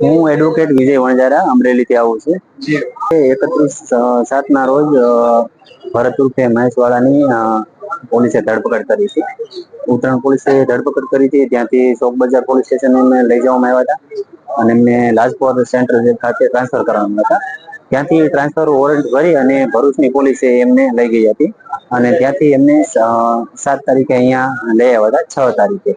હું એડવોકેટ વિજય વણજારા અમરેલીથી આવું છું. એકત્રીસ સાતના રોજ ભરત ઉર્ફે મહેશવાળાની પોલીસે ધરપકડ કરી છે. ઉત્તરાયણ પોલીસે ધરપકડ કરી હતી. ત્યાંથી ચોક બજાર પોલીસ સ્ટેશન એમને લઈ જવામાં આવ્યા હતા. અને એમને લાજપોર સેન્ટ્રલ જેલ ખાતે ટ્રાન્સફર કરવામાં હતા. ત્યાંથી ટ્રાન્સફર વોરંટ ભરી અને ભરૂચની પોલીસે એમને લઈ ગઈ હતી. અને ત્યાંથી એમને સાત તારીખે અહીંયા લઈ આવ્યા હતા છ તારીખે.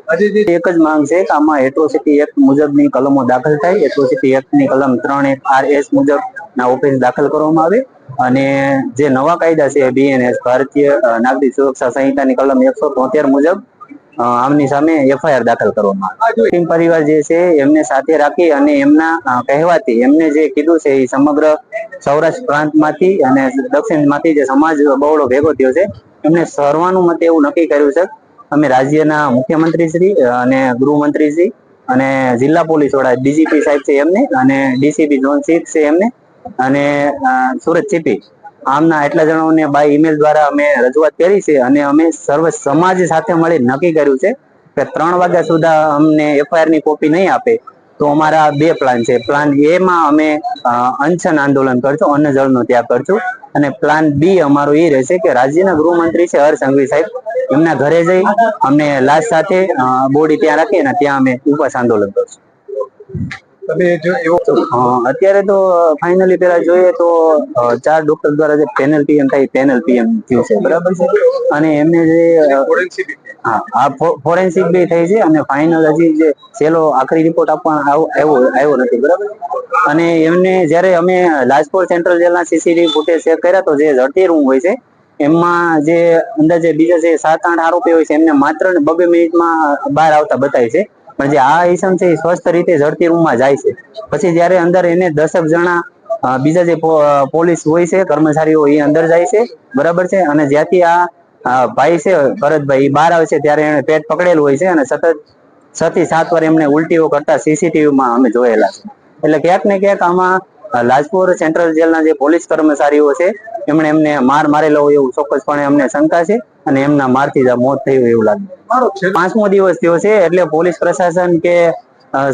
એક જ માંગ છે કે આમાં એટ્રોસિટી એક્ટ મુજબની કલમો દાખલ થાય. એટ્રોસિટી એક્ટની કલમ ત્રણ એક આર એસ મુજબ ના ઓફેન્સ દાખલ કરવામાં આવે. અને જે નવા કાયદા છે બીએનએસ ભારતીય નાગરિક સુરક્ષા સંહિતાની કલમ એકસો તોતેર મુજબ આમની સામે એફઆઈઆર દાખલ કરવામાં આવી. મુસ્લિમ પરિવાર જે છે, એમને સાથે રાખી અને એમના કહેવાથી એમને જે કીધું છે, એ સમગ્ર સૌરાષ્ટ્ર પ્રાંતમાંથી અને દક્ષિણમાંથી જે સમાજ બહોળો ભેગો થયો છે, એમને સર્વાનુમતે એવું નક્કી કર્યું છે. અમે રાજ્યના મુખ્યમંત્રી શ્રી અને ગૃહમંત્રી શ્રી અને જિલ્લા પોલીસ વડા ડીજીપી સાહેબ છે એમને અને ડીસીપી ઝોન સિક્સ છે એમને અને સુરત ચીપી આમના એટલા જણાઓને બાય ઈમેલ દ્વારા અમે રજૂઆત કરી છે અને અમે સર્વ સમાજ સાથે મળી નક્કી કર્યું છે કે ત્રણ વાગ્યા સુધી અમને એફઆઈઆરની કોપી નહીં આપે. તો અમારા બે પ્લાન છે. પ્લાન એ માં અમે અનશન આંદોલન કરશું અન્ન જળનો ત્યાગ કરશું. અને પ્લાન બી અમારો એ રહેશે કે રાજ્યના ગૃહમંત્રી છે હર્ષ સાહેબ, એમના ઘરે જઈ અમને લાશ સાથે બોડી ત્યાં રાખી અને ત્યાં અમે ઉપવાસ આંદોલન કરશું. તમે જો એવો અત્યારે તો ફાઇનલી પેલા જોઈએ તો ચાર ડોક્ટર દ્વારા જે પેનલ પીએમ થાય પેનલ પીએમ થયું છે બરાબર છે? અને એમને જે ફોરેન્સિક હા ફોરેન્સિક બી થઈ છે અને ફાઇનલ હજી જે છેલ્લો આખરી રિપોર્ટ આપવા આવ્યો આવ્યો નથી બરાબર? અને એમને જ્યારે અમે લાજપોર સેન્ટ્રલ જેલના સીસીટીવી ફૂટેજ ચેક કર્યા તો જે ઝડપી રૂમ હોય છે એમાં જે અંદાજે બીજા જે સાત આઠ આરોપી હોય છે એમને માત્ર ને બબે મિનિટમાં બહાર આવતા બતાય છે. પણ જે આ ઈસમ છે એ સ્વસ્થ રીતે ઝડપી રૂમમાં જાય છે. પછી જ્યારે અંદર એને દસક જણા બીજા જે પોલીસ હોય છે, કર્મચારીઓ એ અંદર જાય છે, બરાબર છે? અને જ્યાંથી આ ભાઈ છે, ભરતભાઈ, એ બહાર આવે છે, ત્યારે એને પેટ પકડેલું હોય છે અને સતત છ થી સાત વાર એમને ઉલટીઓ કરતા સીસીટીવીમાં અમે જોયેલા છે. એટલે ક્યાંક ને ક્યાંક આમાં લાજપોર સેન્ટ્રલ જેલના જે પોલીસ કર્મચારીઓ છે, એમણે એમને માર મારેલો હોય એવું ચોક્કસપણે અમને શંકા છે. અને એમના મારથી જ મોત થયું એવું લાગે. પાંચમો દિવસ થયો છે એટલે પોલીસ પ્રશાસન કે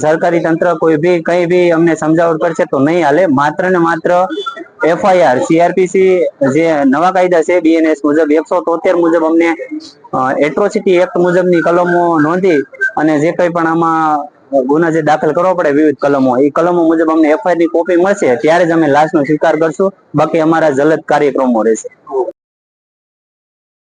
સરકારી તંત્ર કોઈ બી કઈ બી અમને સમજાવટ કરશે તો નહીં હાલે. માત્ર ને માત્ર એફઆઈઆર સીઆરપીસી જે નવા કાયદા છે બીએનએસ મુજબ એકસો તોતેર મુજબ અમને એટ્રોસિટી એક્ટ મુજબની કલમો નોંધી અને જે કઈ પણ આમાં ગુના જે દાખલ કરવો પડે વિવિધ કલમો એ કલમો મુજબ અમને એફઆઈઆરની કોપી મળશે ત્યારે જ અમે લાશનો સ્વીકાર કરશું. બાકી અમારા જલદ કાર્યક્રમો રહેશે.